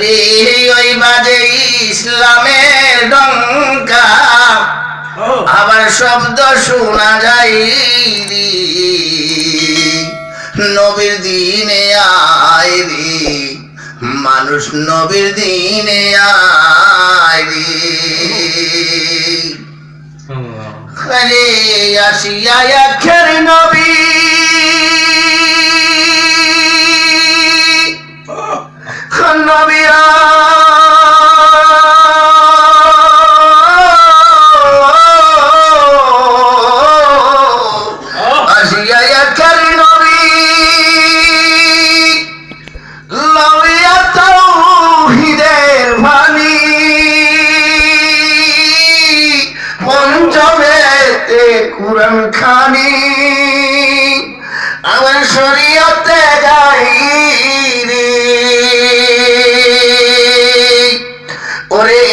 রে ওই বাজে ইসলামের ডঙ্কা। আবার শব্দ শোনা যায় নবীর দিনে আয় রে। মানুষ নবীর দিনে আয় রে। আসিয়া নবী নবী কুরআন খানি আমার শরীয়তে যাই ওরে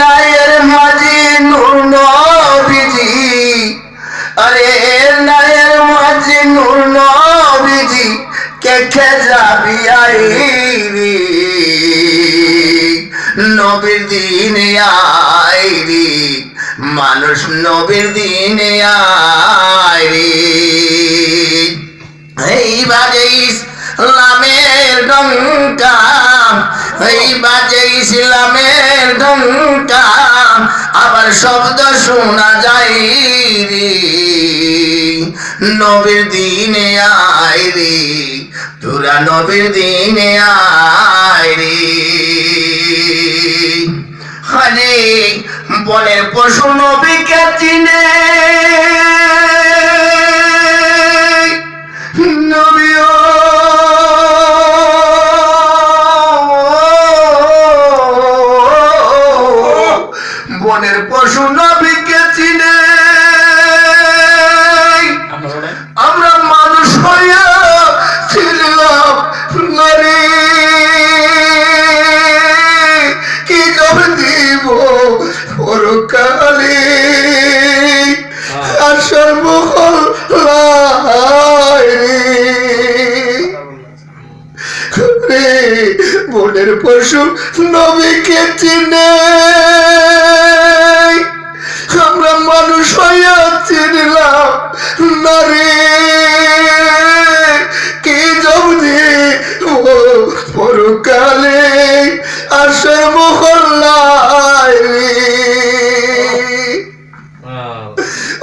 নায়ের মাঝি নূর নবীজি, আরে নায়ের মাঝি নূর নবীজি কে কে যাবি আই নবীর দিনে আই রে মানুষ নবীর দিনে আয় রে এই বাজে ইসলামের ডঙ্কা এই বাজে ইসলামের ডঙ্কা আবার শব্দ শোনা যায় রে। নবীর দিনে আয় রে তোরা নবীর দিনে আয় রে বনের পশু নবীকে চিনে? বনের পশু নবীকে চিনে? পশু নবীকে চিনে। আমরা মানুষ হইয়া চিনলাম নারী। কি জবদি ও পরকালে আসে মহল্লায়?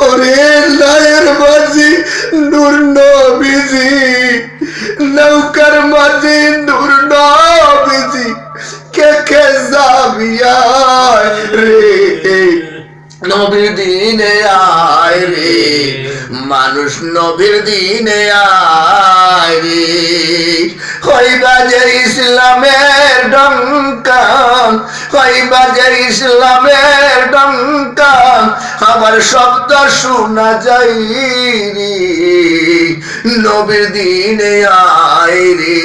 ওরে লায়ের মাঝি নূর নবীজি নৌকার মাঝি নবীর দিনে আয় রে মানুষ নবীর দিনে আয় রে হইবা যে ইসলামের ডঙ্কা হইবা যে ইসলামের ডঙ্কা আমার শব্দ শোনা যাই রে নবীর দিনে আয় রে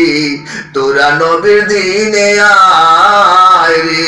তোরা নবীর দিনে আয় রে